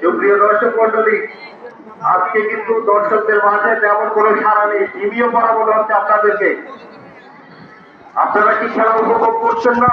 সুপ্রিয় দর্শক মন্ডলী আজকে কিন্তু দর্শকদের মাঝে তেমন কোনো সারা নেই। টিভিও পড়া মনে হচ্ছে আপনাদেরকে। আপনারা কি খেলা উপভোগ করছেন না?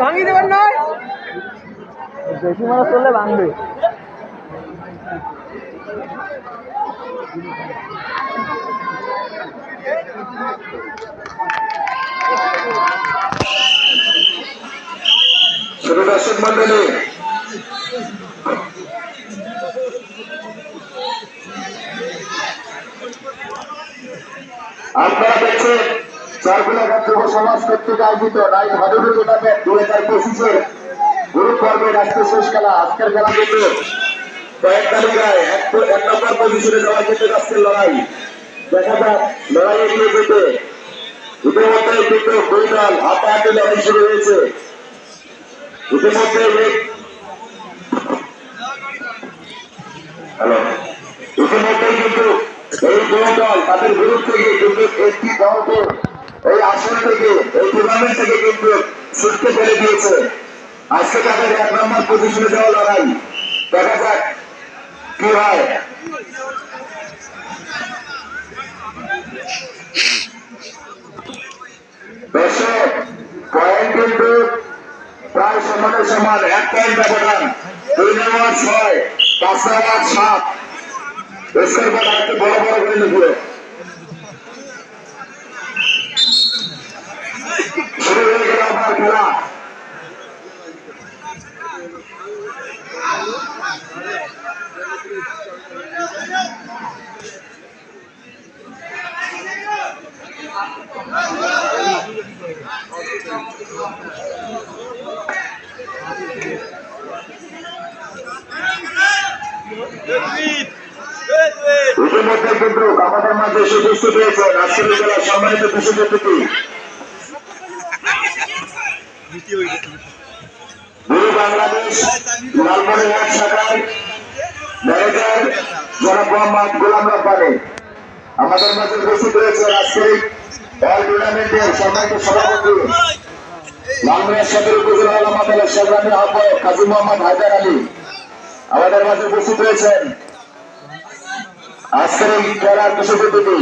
ভাঙি দেবেন নয় বেশি মারা চললে ভাঙবে। ছোট মন্ডলী আপনারা দেখছেন চারগুলাঘাট যুব সমাজ কর্তৃক আয়োজিত নাইট হদরু টুর্নামেন্ট দু হাজার পঁচিশে গ্রুপ পর্বে রাষ্ট্রীয় শেষ খেলা, আজকের খেলা কিন্তু কয়েক তালিকায় এক নম্বর পজিশনে যাওয়া যেতে যাচ্ছে লড়াই। দেখা যাক লড়াই এগিয়ে যেতে ইতিমধ্যে কিন্তু দুই দল হাতাহাতি লড়াই শুরু হয়েছে। হ্যালো? ইতিমধ্যে কিন্তু এই দুই দল তাদের গ্রুপ থেকে কিন্তু একটি দলকে এই আসন থেকে, এই টুর্নামেন্ট থেকে কিন্তু ছুটতে ফেলে দিয়েছে। আজকে তাদের এক নম্বর পজিশনে যাওয়া লড়াই। দেখা যাক কি হয় দর্শক পয়েন্ট কিন্তু প্রায় সমানের সমান এক পয়েন্ট ব্যবধান। দুই নম্বর ছয় পাঁচ নম্বর সাত বড় বড় করে লিখবে শুরু হয়ে গেল আপনার খেলা ইতিমধ্যে কিন্তু আমাদের মাঝে এসে উপস্থিত হয়েছে রাজশাহী জেলার সম্মানিত কৃষি অতিথি গুরু বাংলাদেশ লালমনিরহাট শাখার ম্যানেজার জনাব মোহাম্মদ গোলাম রব্বানি আমাদের মাঝে উপস্থিত রয়েছেন আজকের এই খেলার বিশেষ অতিথি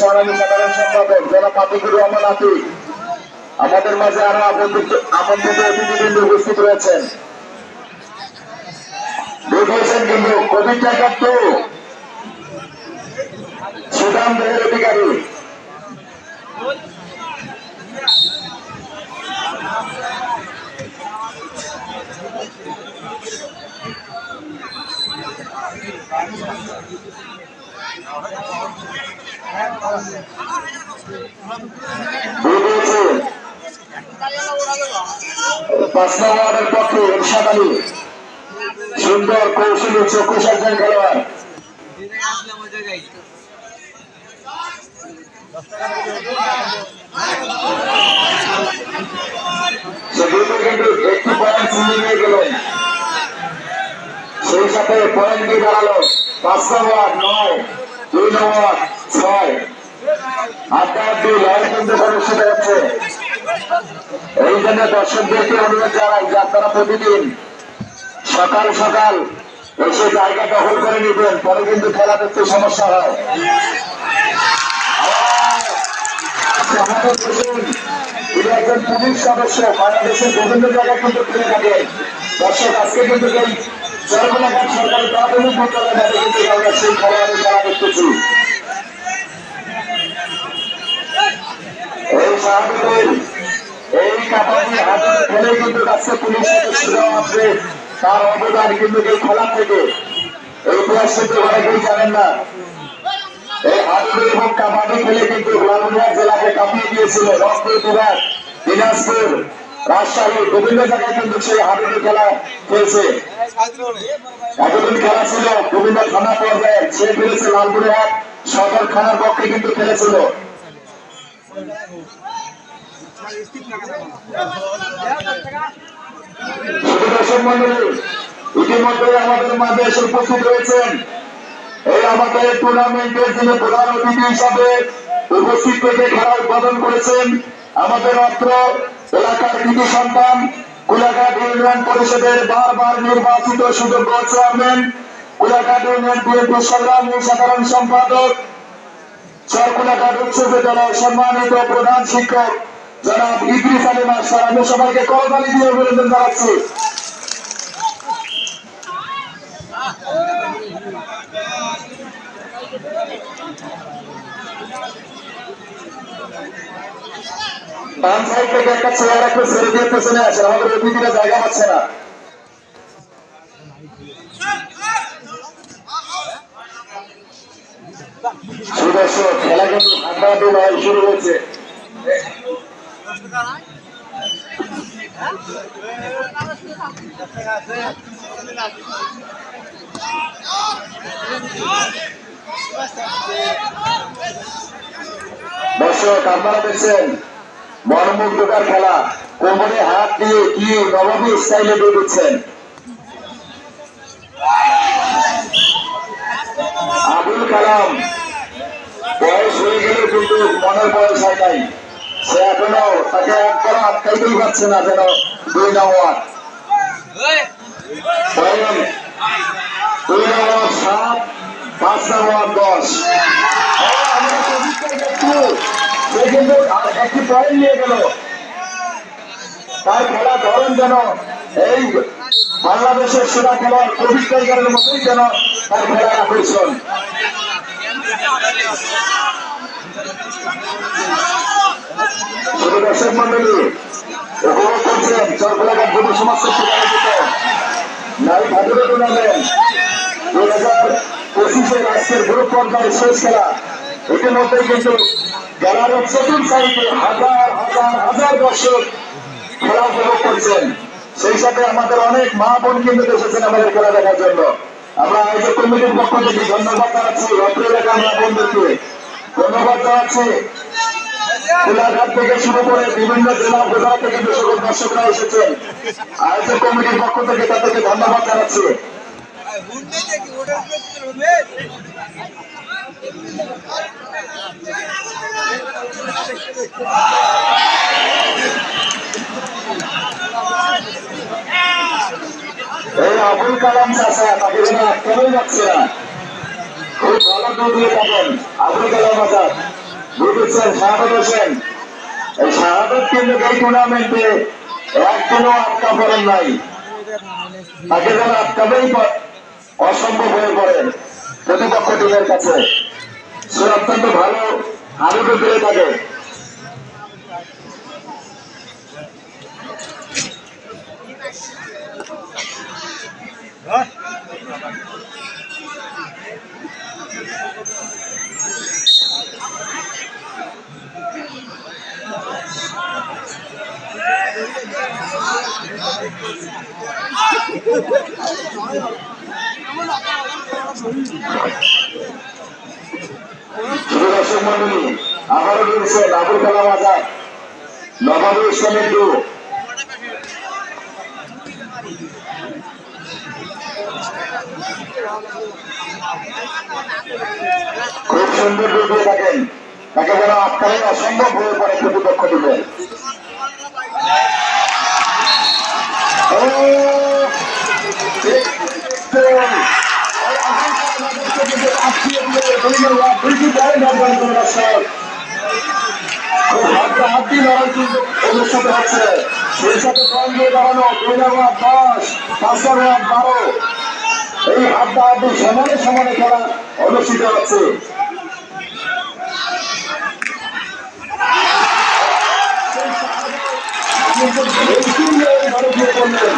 সাধারণ সম্পাদক জনাব আতিকুর রহমান আতিক। আমাদের মাঝে আরও আমন্ত্রিত অতিথিবৃন্দ উপস্থিত রয়েছেন। দেখেছেন কিন্তু কোভিড টাকা তো। সুদাম দেহের অধিকারী। বুঝেছে পাঁচ নম্বর ওয়ার্ডের পক্ষে এরশাদ আলী সুন্দর কৌশলী চক্ষুষ একজন খেলোয়াড়। একটি পয়েন্ট নিয়ে গেলেন সেই সাথে পয়েন্ট দিয়ে দাঁড়াল পাঁচ নয়। দুই নম্বর ছয় এই জন্য দর্শকদেরকে অনুরোধ জানাই যে আপনারা প্রতিদিন সকাল সকাল জায়গা দখল করে নিবেন, পরে কিন্তু খেলা দেখতে সমস্যা হয়। তিনি একজন পুলিশ সদস্য, বাংলাদেশের বিভিন্ন জায়গায় কিন্তু দর্শক, আজকে কিন্তু হাতে তার অবদান কিন্তু এই খেলা থেকে এই ইতিহাস জানেন না এই হাডুডু এবং কাবাডি খেলে কিন্তু জেলাকে কাঁপিয়ে দিয়েছিল। রংপুর বিভাগ দিনাজপুর, রাজশাহী, বিভিন্ন জায়গায় কিন্তু সেই হাডুডু খেলা খেলছে। এতদিন খেলা ছিল বিভিন্ন থানা পর্যায়ে সে খেলেছে লালপুরহাট সদর থানার পক্ষে কিন্তু খেলেছিল আমাদের মাঝে উপস্থিত রয়েছেন আমাদের টুর্নামেন্টের প্রধান অতিথি হিসাবে উপস্থিত খেলা উদ্বোধন করেছেন আমাদের অত্র এলাকার কৃতি সন্তান কুলাঘাট ইউনিয়ন পরিষদের বারবার নির্বাচিত সুযোগ্য চেয়ারম্যান। কুলাঘাট ইউনিয়ন বিএনপি সংগ্রামী সাধারণ সম্পাদক। সরকুলাঘাট উচ্চ বিদ্যালয়ের সম্মানিত প্রধান শিক্ষক জনাব ইদ্রিস আলী মাস্টার, আমি সবাইকে করতালি দিয়ে অভিনন্দন জানাচ্ছি। ডান সাইড থেকে একটা চেয়ার একটু ছেড়ে দিয়ে পেছনে আসে আমাদের অতিথিরা জায়গা পাচ্ছে না। সুদর্শন খেলা কিন্তু হাড্ডাহাড্ডি লড়াই শুরু হয়েছে। দর্শক, আপনারা দেখছেন মনোমুগ্ধকার খেলা। কোমরে হাত দিয়ে কি নবাবী স্টাইলে দিয়ে দিচ্ছেন আবুল কালাম। বয়স হয়ে গেলেও কিন্তু মনের বয়স হয় নাই। সে এখনও তাকে একবার আটকাইতেই পারছে না যেন দুই নম্বর সাত, পাঁচ নম্বর দশ। কিন্তু একটি পয়েন্ট নিয়ে গেল। তার খেলা ধরেন যেন এই বাংলাদেশের সেরা খেলোয়াড় কোভিড মতোই যেন তার খেলা আকর্ষণ। শুধু দর্শক নারী ভাদুরে টুর্নামেন্ট। দুই হাজার পঁচিশের আজকের গ্রুপ পর্যায়ে শেষ খেলা ইতিমধ্যেই কিন্তু গ্যালারির চতুর্থ সারিতে হাজার হাজার হাজার দর্শক খেলা উপভোগ করছেন, সেই সাথে আমাদের অনেক মা বোন কিন্তু এসেছেন আমাদের খেলা দেখার জন্য। আমরা আয়োজক কমিটির পক্ষ থেকে ধন্যবাদ জানাচ্ছি অত্র এলাকার মা বোনদেরকে। ধন্যবাদ জানাচ্ছি। কোলাঘাট থেকে শুরু করে বিভিন্ন জেলা উপজেলা থেকে যে সকল দর্শকরা এসেছেন, আয়োজক কমিটির পক্ষ থেকে তাদেরকে ধন্যবাদ জানাচ্ছি। এই আবুল কালাম চাষা তাকে যেন আটকানোই যাচ্ছে না। খুব ভালো দুধ দিয়ে থাকেন আবুল কালাম আজাদ বুঝেছেন শাহাদত হোসেন। এই শাহাদত কিন্তু এই টুর্নামেন্টে একদিনও আটকা পড়েন নাই। তাকে যেন আটকাবেই অসম্ভব হয়ে পড়েন প্রতিপক্ষ টিমের কাছে। অত্যন্ত ভালো হারুডু পেয়ে থাকে শুধু দর্শক মন্ডলী আবারও বলছেন আবুল কালাম আজাদ খুব সুন্দর দূর দিয়ে থাকেন। তাকে যেন আটকালে অসম্ভব হয়ে পড়ে প্রতিপক্ষ টিমের ও, হাড্ডি লড়াই কিন্তু অনুষ্ঠিত হচ্ছে। সেই সাথে দিয়ে দাঁড়ানো দুই নম্বর দশ, পাঁচ নম্বর বারো। এই হাড্ডা হাড্ডি সমানে সমানে খেলা অনুষ্ঠিত হচ্ছে। গিয়ে পড়লেন।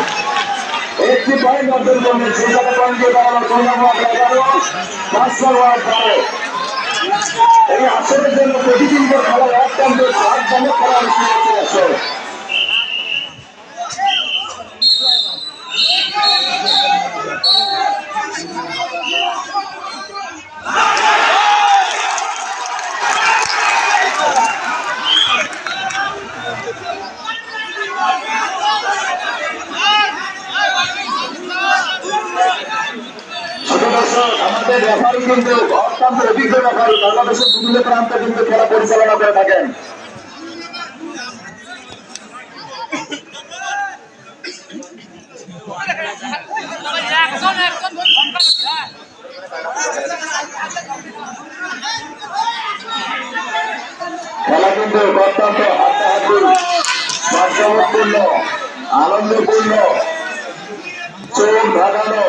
একটি পয়েন্ট অর্জন করলেন। সাথে পয়েন্ট দিয়ে দুই নম্বর এগারো পাঁচশো বারো এই আসরের জন্য প্রতিদিন খেলার খেলা এক সাত জনের খেলা অনুষ্ঠিত হচ্ছে আসর ছোট দর্শক আমাদের রেফারি কিন্তু অত্যন্ত অভিজ্ঞ রেফারি বাংলাদেশের বিভিন্ন প্রান্তে কিন্তু খেলা পরিচালনা করে থাকেন একজন একজন সংখ্যা খেলা কিন্তু অত্যন্ত হাড্ডাহাড্ডি বাধ্যবপূর্ণ আনন্দপূর্ণ চোখ ধাঁধানো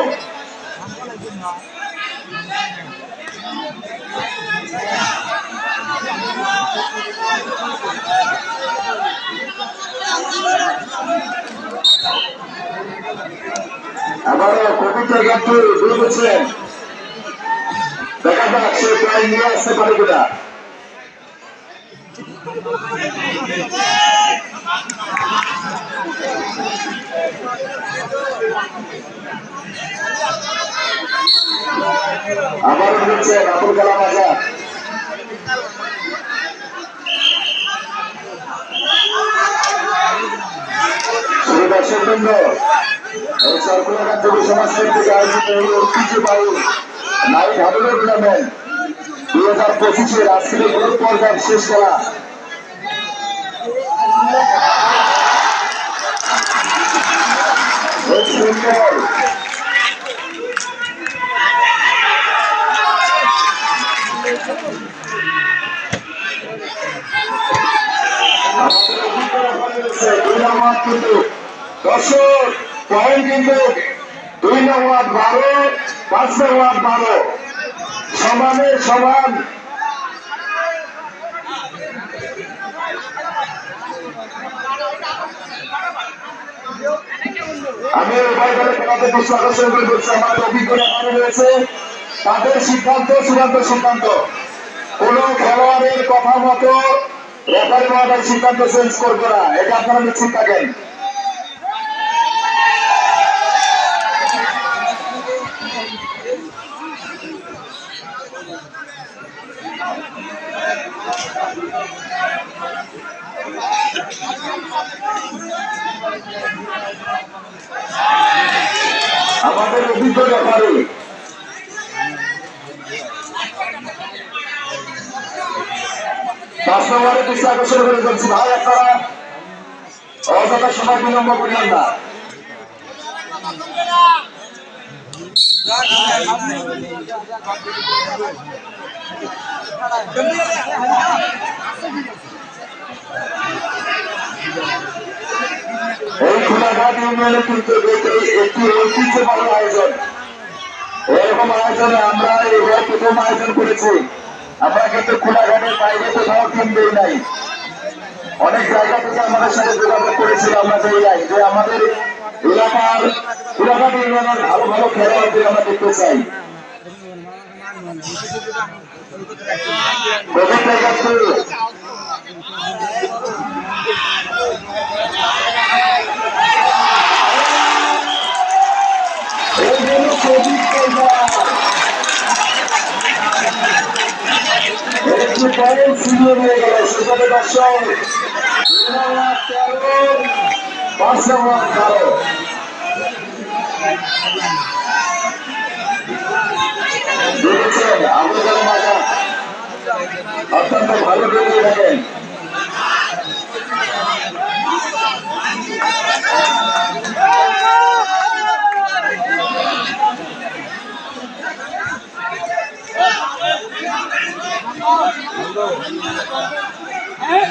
আবারও কবিতা গান্ধী বুঝেছেন দেখা যাক, সে প্রায় নিয়ে আসতে পারে কিনা। আবার বলছেন আবুল কালাম আজাদ দর্শকবৃন্দ এই সরকুলাঘাট যুব সমাজ থেকে আয়োজিত দুই হাজার পঁচিশের আজকের শেষ খেলা খুব সুন্দর আমাদের অভিজ্ঞতা বলে গেছে, দুই নম্বর কিন্তু দর্শক কিন্তু দুই নম্বর বারো পাঁচ নম্বর বারো। সমানে সমান আমি আমাদের অভিজ্ঞতা রয়েছে। তাদের সিদ্ধান্ত, চূড়ান্ত সিদ্ধান্ত। কোন খেলোয়াড়ের কথা মতো রেফারি সিদ্ধান্ত চেঞ্জ করবে না। এটা আপনারা নিশ্চিত থাকেন। আমাদের অভিজ্ঞ রেফারি পাঁচ নম্বরে দৃষ্টি আকর্ষণ করে বলছি ভাই, আপনারা অযথা সময় বিলম্ব করিলেন না। এই খোলাঘাট ইউনিয়নে কিন্তু একটি ঐতিহ্যবাহী আয়োজন। এরকম আয়োজনে আমরা এবার প্রথম আয়োজন করেছি। আমরা কিন্তু খোলাঘাটের বাইরে কোথাও টিম দেই নাই। অনেক জায়গা থেকে আমাদের সাথে যোগাযোগ করেছিল আমরা নাই যে আমাদের এলাকার খোলাঘাট ইউনিয়নের ভালো ভালো খেলোয়াড়দের আমরা দেখতে চাই। কোভিড একটু পরে কালাম অত্যন্ত ভালো বেরিয়ে থাকেন সেই